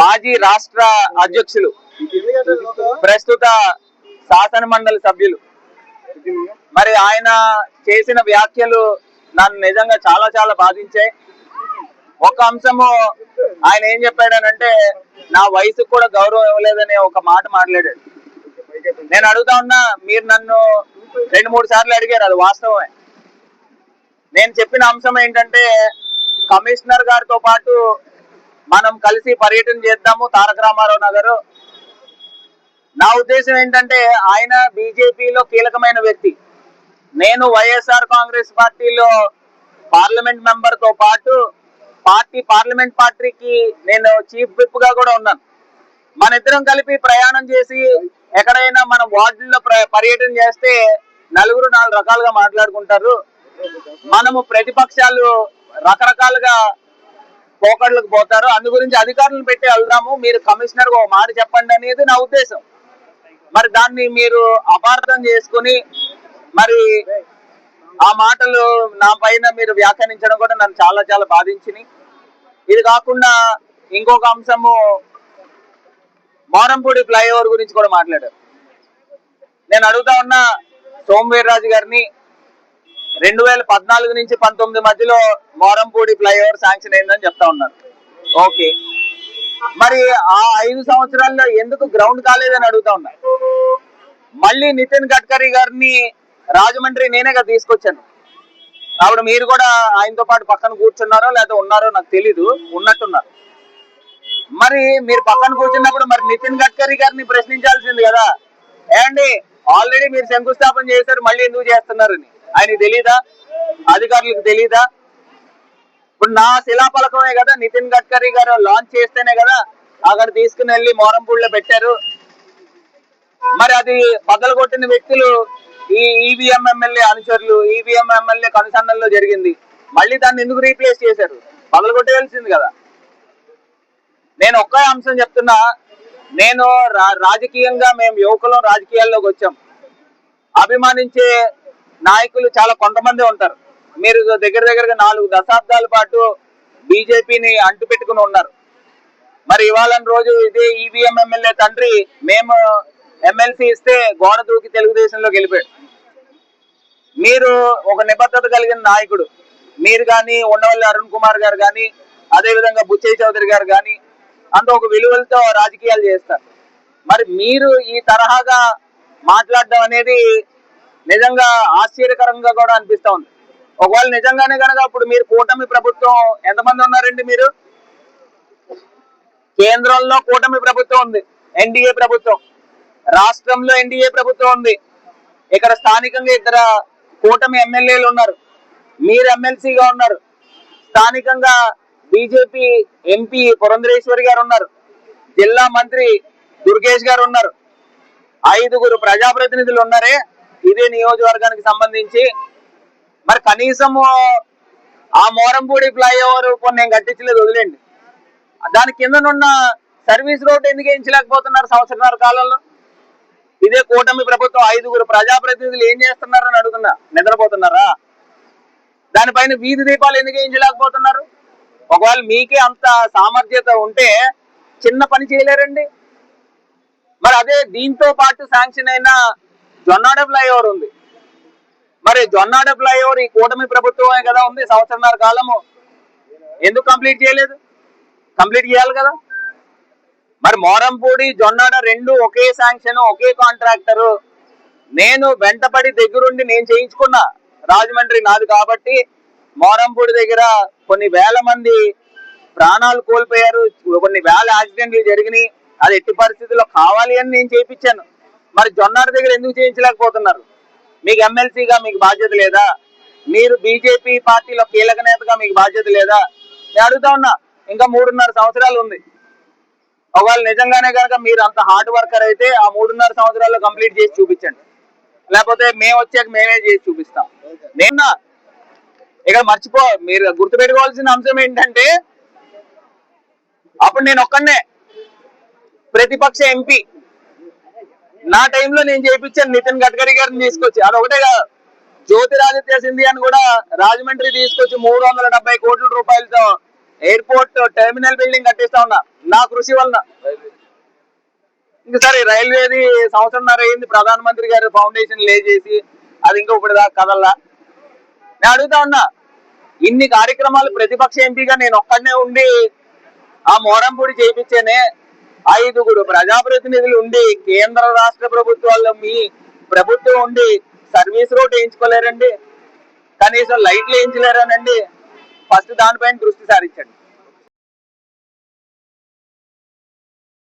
మాజీ రాష్ట్ర అధ్యక్షులు ప్రస్తుత శాసన మండలి సభ్యులు. మరి ఆయన చేసిన వ్యాఖ్యలు నన్ను నిజంగా చాలా చాలా బాధించాయి. ఒక అంశము ఆయన ఏం చెప్పాడనంటే నా వయసుకు కూడా గౌరవం ఇవ్వలేదనే ఒక మాట మాట్లాడాడు. నేను అడుగుతా ఉన్నా మీరు నన్ను రెండు మూడు సార్లు అడిగారు అది వాస్తవమే. నేను చెప్పిన అంశం ఏంటంటే కమిషనర్ గారితో పాటు మనం కలిసి పర్యటన చేద్దాము తారక రామారావు నగర్. నా ఉద్దేశం ఏంటంటే ఆయన బీజేపీలో కీలకమైన వ్యక్తి. నేను వైఎస్ఆర్ కాంగ్రెస్ పార్టీలో పార్లమెంట్ మెంబర్తో పాటు పార్టీ పార్లమెంట్ పార్టీకి నేను చీఫ్ విప్గా కూడా ఉన్నాను. మన ఇద్దరం కలిపి ప్రయాణం చేసి ఎక్కడైనా మన వార్డుల్లో ప్ర- పర్యటన చేస్తే నలుగురు నాలుగు రకాలుగా మాట్లాడుకుంటారు. మనము ప్రతిపక్షాలు రకరకాలుగా పోకడలకు పోతారు. అందు గురించి అధికారులను పెట్టి వెళ్దాము. మీరు కమిషనర్ ఒక మాట చెప్పండి అనేది నా ఉద్దేశం. మరి దాన్ని మీరు అపార్థం చేసుకుని మరి ఆ మాటలు నా పైన మీరు వ్యాఖ్యానించడం కూడా నన్ను చాలా చాలా బాధించినాయి. ఇది కాకుండా ఇంకొక అంశము మోరంపూడి ఫ్లైఓవర్ గురించి కూడా మాట్లాడారు. నేను అడుగుతా ఉన్న సోమవీర్రాజు గారిని రెండు వేల పద్నాలుగు నుంచి పంతొమ్మిది మధ్యలో మోరంపూడి ఫ్లైఓవర్ శాంక్షన్ అయిందని చెప్తా ఉన్నారు. ఓకే. మరి ఆ ఐదు సంవత్సరాల్లో ఎందుకు గ్రౌండ్ కాలేదని అడుగుతా ఉన్నారు మళ్ళీ నితిన్ గడ్కరీ గారిని రాజమండ్రి నేనేగా తీసుకొచ్చాను. అప్పుడు మీరు కూడా ఆయనతో పాటు పక్కన కూర్చున్నారో లేదా ఉన్నారో నాకు తెలీదు ఉన్నట్టున్నారు. మరి మీరు పక్కన కూర్చున్నప్పుడు మరి నితిన్ గడ్కరీ గారిని ప్రశ్నించాల్సింది కదా. ఏమండి ఆల్రెడీ మీరు శంకుస్థాపన చేశారు మళ్ళీ ఎందుకు చేస్తున్నారని ఆయనకి తెలీదా? అధికారులకు తెలీదా? ఇప్పుడు నా శిలాఫలకమే కదా నితిన్ గడ్కరీ గారు లాంచ్ చేస్తేనే కదా అక్కడ తీసుకుని వెళ్ళి మోరంపూడిలో పెట్టారు. మరి అది బద్దలు కొట్టిన వ్యక్తులు ఈ ఈవీఎం ఎమ్మెల్యే అనుచరులు ఈవీఎం ఎమ్మెల్యే కనుసన్నల్లో జరిగింది. మళ్ళీ దాన్ని ఎందుకు రీప్లేస్ చేశారు? బద్దలు కొట్టేయాల్సింది కదా. నేను ఒక్క అంశం చెప్తున్నా నేను రా- రాజకీయంగా మేము యువకులం రాజకీయాల్లోకి వచ్చాం. అభిమానించే నాయకులు చాలా కొంతమంది ఉంటారు. మీరు దగ్గర దగ్గరగా నాలుగు దశాబ్దాల పాటు బీజేపీని అంటు పెట్టుకుని ఉన్నారు. మరి ఇవాళ రోజు ఇదే ఈవీఎం ఎమ్మెల్యే తండ్రి మేము ఎమ్మెల్సీ ఇస్తే గోడ దూకి తెలుగుదేశంలోకి వెళ్ళిపోయాడు. మీరు ఒక నిబద్ధత కలిగిన నాయకుడు. మీరు కానీ ఉండవల్లి అరుణ్ కుమార్ గారు కానీ అదే విధంగా బుచ్చయ్య చౌదరి గారు కానీ అంత ఒక విలువలతో రాజకీయాలు చేస్తారు. మరి మీరు ఈ తరహాగా మాట్లాడడం అనేది నిజంగా ఆశ్చర్యకరంగా కూడా అనిపిస్తా ఉంది. ఒకవేళ నిజంగానే కనుక అప్పుడు మీరు కూటమి ప్రభుత్వం ఎంతమంది ఉన్నారండి మీరు? కేంద్రంలో కూటమి ప్రభుత్వం ఉంది. ఎన్డీఏ ప్రభుత్వం. రాష్ట్రంలో ఎన్డీఏ ప్రభుత్వం ఉంది. ఇక్కడ స్థానికంగా ఇద్దరు కూటమి ఎమ్మెల్యేలు ఉన్నారు. మీరు ఎమ్మెల్సీగా ఉన్నారు. స్థానికంగా బీజేపీ ఎంపీ పురంధరేశ్వరి గారు ఉన్నారు. జిల్లా మంత్రి దుర్గేష్ గారు ఉన్నారు. ఐదుగురు ప్రజాప్రతినిధులు ఉన్నారే. ఇదే నియోజకవర్గానికి సంబంధించి మరి కనీసము ఆ మోరంపూడి ఫ్లైఓవర్ కొన్ని నేను కట్టించలేదు వదిలేండి దాని కిందనున్న సర్వీస్ రోడ్ ఎందుకు వేయించలేకపోతున్నారు సంవత్సరాల కాలంలో? ఇదే కూటమి ప్రభుత్వం ఐదుగురు ప్రజాప్రతినిధులు ఏం చేస్తున్నారని అడుగుతున్నా. నిద్రపోతున్నారా? దానిపైన వీధి దీపాలు ఎందుకు వేయించలేకపోతున్నారు? ఒకవేళ మీకే అంత సామర్థ్యత ఉంటే చిన్న పని చేయలేరండి. మరి అదే దీంతో పాటు శాంక్షన్ అయిన జొన్నాడ ఫ్లైఓవర్ ఉంది. మరి జొన్నాడ ఫ్లైఓవర్ ఈ కూటమి ప్రభుత్వమే కదా ఉంది సంవత్సరాల కాలము. ఎందుకు కంప్లీట్ చేయలేదు? కంప్లీట్ చేయాలి కదా. మరి మోరంపూడి జొన్నాడ రెండు ఒకే శాంక్షన్ ఒకే కాంట్రాక్టర్. నేను వెంటపడి దగ్గరుండి నేను చేయించుకున్నా రాజమండ్రి నాది కాబట్టి మోరంపూడి దగ్గర కొన్ని వేల మంది ప్రాణాలు కోల్పోయారు. కొన్ని వేల యాక్సిడెంట్లు జరిగినాయి. అది ఎట్టి పరిస్థితుల్లో కావాలి అని నేను చేయించాను. మరి జొన్నాడ దగ్గర ఎందుకు చేయించలేకపోతున్నారు? మీకు ఎమ్మెల్సీగా మీకు బాధ్యత లేదా? మీరు బీజేపీ పార్టీలో కీలక నేతగా మీకు బాధ్యత లేదా? నేను అడుగుతా ఉన్నా ఇంకా మూడున్నర సంవత్సరాలు ఉంది. ఒకవేళ నిజంగానే కనుక మీరు అంత హార్డ్ వర్కర్ అయితే ఆ మూడున్నర సంవత్సరాల్లో కంప్లీట్ చేసి చూపించండి. లేకపోతే మేము వచ్చాక మేమే చేసి చూపిస్తాం. నేను ఇక్కడ మర్చిపో మీరు గుర్తుపెట్టుకోవాల్సిన అంశం ఏంటంటే అప్పుడు నేను ఒక్కనే ప్రతిపక్ష ఎంపీ నా టైంలో నేను చేయించాను నితిన్ గడ్కరీ గారిని తీసుకొచ్చి. అది ఒకటే కాదు. జ్యోతిరాదిత్య సింధియాని కూడా రాజమండ్రి తీసుకొచ్చి మూడు వందల డెబ్బై కోట్ల రూపాయలతో ఎయిర్పోర్ట్ టెర్మినల్ బిల్డింగ్ కట్టిస్తా ఉన్నా. నా కృషి వలన. ఇంకా సరే రైల్వేది సంవత్సరంన్నర అయింది. ప్రధానమంత్రి గారు ఫౌండేషన్ లే చేసి అది ఇంకా ఇప్పుడు దాకా కదల్లా. నేను అడుగుతా ఉన్నా ఇన్ని కార్యక్రమాలు ప్రతిపక్ష ఎంపీగా నేను ఒక్కడనే ఉండి ఆ మోరంపూడి చేయించానే ఐదుగురు ప్రజాప్రతినిధులు ఉండి కేంద్ర రాష్ట్ర ప్రభుత్వాల్లో మీ ప్రభుత్వం ఉండి సర్వీస్ రోడ్ వేయించుకోలేరండి. కనీసం లైట్లు వేయించలేరనండి. ఫస్ట్ దానిపైన దృష్టి సారించండి.